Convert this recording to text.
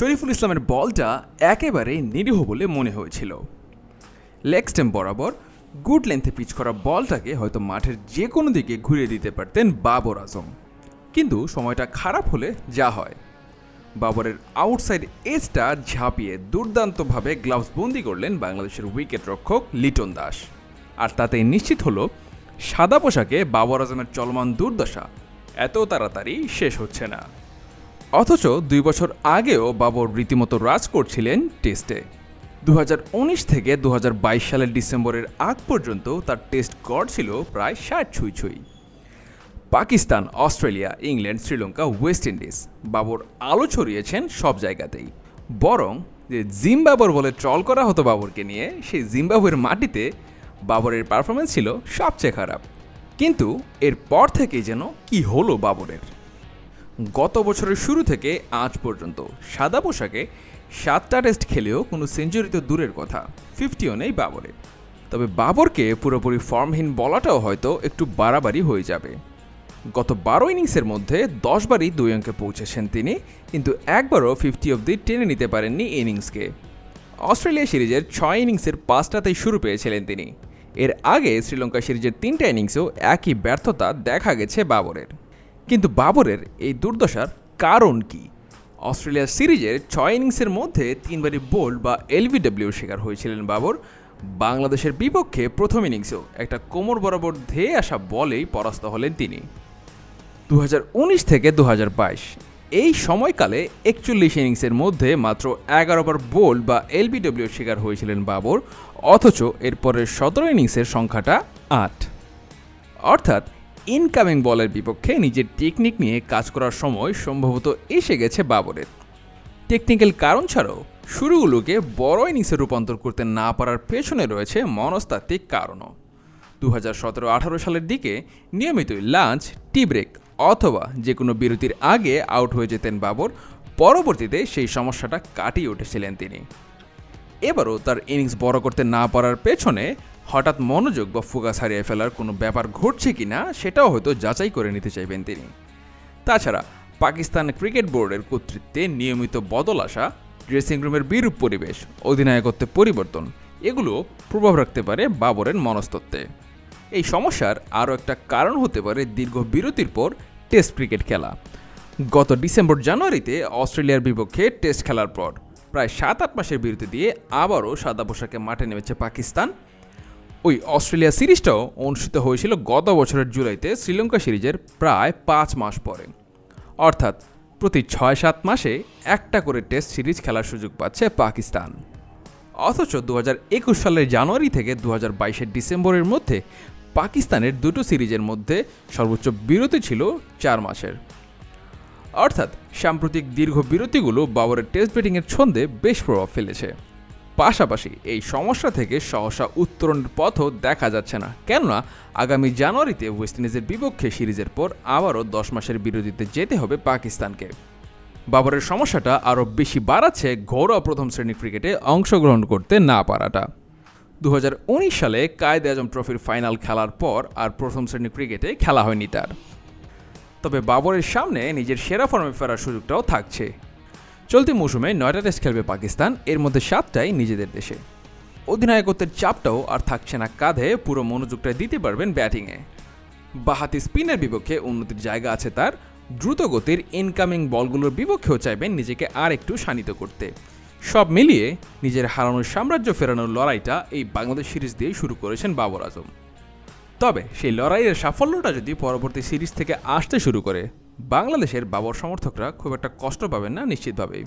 শরীফুল ইসলামের বলটা একেবারে নিরীহ বলে মনে হয়েছিল। লেগ স্টেম বরাবর গুড লেন্থে পিচ করা বলটাকে হয়তো মাঠের যে কোনো দিকে ঘুরিয়ে দিতে পারতেন বাবর আজম। কিন্তু সময়টা খারাপ হলে যা হয়। বাবরের আউটসাইড এজটা ঝাঁপিয়ে দুর্দান্তভাবে গ্লাভস বন্দি করলেন বাংলাদেশের উইকেট রক্ষক লিটন দাস। আর তাতে নিশ্চিত হলো, সাদা পোশাকে বাবর আজমের চলমান দুর্দশা এত তাড়াতাড়ি শেষ হচ্ছে না। অথচ দুই বছর আগেও বাবর রীতিমতো রাজ করছিলেন টেস্টে। দু হাজার উনিশ থেকে দু হাজার বাইশ সালের ডিসেম্বরের আগ পর্যন্ত তার টেস্ট গড় ছিল প্রায় ষাট ছুঁই ছুঁই। Pakistan, Australia, England, Sri Lanka, West Indies Babar আলো ছড়িয়েছেন সব জায়গাতেই। বরং যে জিম্বাবর বলে ট্রল করা হতো বাবরকে নিয়ে, সেই জিম্বাবুয়ের মাটিতে বাবরের পারফরমেন্স ছিল সবচেয়ে খারাপ। কিন্তু এরপর থেকেই যেন কি হলো বাবরের। গত বছরের শুরু থেকে আজ পর্যন্ত সাদা পোশাকে সাতটা টেস্ট খেলেও কোনো সেঞ্চুরি তো দূরের কথা ফিফটিও নেই বাবরের। তবে বাবরকে পুরোপুরি ফর্মহীন বলাটাও হয়তো একটু বাড়াবাড়ি হয়ে যাবে। গত বারো ইনিংসের মধ্যে দশবারই দুই অঙ্কে পৌঁছেছেন তিনি, কিন্তু একবারও ফিফটি অবধি টেনে নিতে পারেননি ইনিংসকে। অস্ট্রেলিয়া সিরিজের ছয় ইনিংসের পাঁচটাতেই শুরু পেয়েছিলেন তিনি। এর আগে শ্রীলঙ্কা সিরিজের তিনটা ইনিংসেও একই ব্যর্থতা দেখা গেছে বাবরের। কিন্তু বাবরের এই দুর্দশার কারণ কি? অস্ট্রেলিয়া সিরিজের ছয় ইনিংসের মধ্যে তিনবারই বোল্ড বা এলবিডব্লিউর শিকার হয়েছিলেন বাবর। বাংলাদেশের বিপক্ষে প্রথম ইনিংসেও একটা কোমর বরাবর ধেয়ে আসা বলেই পরাস্ত হলেন তিনি। দু হাজার উনিশ থেকে দু হাজার বাইশ, এই সময়কালে একচল্লিশ ইনিংসের মধ্যে মাত্র এগারো বার বোল্ড বা এলবিডব্লিউর শিকার হয়েছিলেন বাবর, অথচ এরপরের সতেরো ইনিংসের সংখ্যাটা আট। অর্থাৎ ইনকামিং বলের বিপক্ষে নিজের টেকনিক নিয়ে কাজ করার সময় সম্ভবত এসে গেছে বাবরের। টেকনিক্যাল কারণ ছাড়াও শুরুগুলোকে বড় ইনিংসে রূপান্তর করতে না পারার পেছনে রয়েছে মনস্তাত্ত্বিক কারণও। দু হাজার সতেরো আঠারো সালের দিকে নিয়মিতই লাঞ্চ, টি ব্রেক অথবা যে কোনো বিরতির আগে আউট হয়ে যেতেন বাবর, পরবর্তীতে সেই সমস্যাটা কাটিয়ে উঠেছিলেন তিনি। এবারও তার ইনিংস বড় করতে না পারার পেছনে হঠাৎ মনোযোগ বা ফোকাস হারিয়ে ফেলার কোনো ব্যাপার ঘটছে কিনা সেটাও হয়তো যাচাই করে নিতে চাইবেন তিনি। তাছাড়া পাকিস্তান ক্রিকেট বোর্ডের কর্তৃত্বে নিয়মিত বদল আসা ড্রেসিং রুমের বিরূপ পরিবেশ অধিনায়কত্বে পরিবর্তন, এগুলো প্রভাব রাখতে পারে বাবরের মনস্তত্ত্বে। এই সমস্যার আরও একটা কারণ হতে পারে দীর্ঘ বিরতির পর টেস্ট ক্রিকেট খেলা। গত ডিসেম্বর জানুয়ারিতে অস্ট্রেলিয়ার বিপক্ষে টেস্ট খেলার পর, প্রায় সাত আট মাসের বিরতি দিয়ে আবারও সাদা পোশাকে মাঠে নেমেছে পাকিস্তান ওই অস্ট্রেলিয়া সিরিজটাও অনুষ্ঠিত হয়েছিল গত বছরের জুলাইতে শ্রীলঙ্কা সিরিজের প্রায় পাঁচ মাস পরে। অর্থাৎ প্রতি ছয় সাত মাসে একটা করে টেস্ট সিরিজ খেলার সুযোগ পাচ্ছে পাকিস্তান। অথচ দু একুশ সালের জানুয়ারি থেকে দু হাজার বাইশের ডিসেম্বরের মধ্যে পাকিস্তানের দুটো সিরিজের মধ্যে সর্বোচ্চ বিরতি ছিল চার মাসের। অর্থাৎ সাম্প্রতিক দীর্ঘ বিরতিগুলো বাবরের টেস্ট ব্যাটিংয়ের ছন্দে বেশ প্রভাব ফেলেছে। পাশাপাশি এই সমস্যা থেকে সহসা উত্তরণের পথও দেখা যাচ্ছে না। কেননা, আগামী জানুয়ারিতে ওয়েস্ট ইন্ডিজের বিপক্ষে সিরিজের পর আবারও দশ মাসের বিরতিতে যেতে হবে পাকিস্তানকে। বাবরের সমস্যাটা আরও বেশি বাড়াচ্ছে ঘরোয়া প্রথম শ্রেণির ক্রিকেটে অংশগ্রহণ করতে না পারাটা। দু হাজার উনিশ সালে কায়েদ আজম ট্রফির ফাইনাল খেলার পর আর প্রথম শ্রেণির ক্রিকেটে খেলা হয়নি তার। তবে বাবরের সামনে নিজের সেরা ফর্মে ফেরার সুযোগটাও থাকছে। চলতি মৌসুমে নয়টা টেস্ট খেলবে পাকিস্তান, এর মধ্যে সাতটাই নিজেদের দেশে। অধিনায়কত্বের চাপটাও আর থাকছে না কাঁধে, পুরো মনোযোগটা দিতে পারবেন ব্যাটিংয়ে। বাহাতি স্পিনের বিপক্ষে উন্নতির জায়গা আছে তার দ্রুত গতির ইনকামিং বলগুলোর বিপক্ষেও চাইবেন নিজেকে আর একটু শানিত করতে। সব মিলিয়ে নিজের হারানোর সাম্রাজ্য ফেরানোর লড়াইটা এই বাংলাদেশ সিরিজ দিয়ে শুরু করেছেন বাবর আজম। তবে সেই লড়াইয়ের সাফল্যটা যদি পরবর্তী সিরিজ থেকে আসতে শুরু করে বাংলাদেশের বাবর সমর্থকরা খুব একটা কষ্ট পাবেন না নিশ্চিতভাবেই।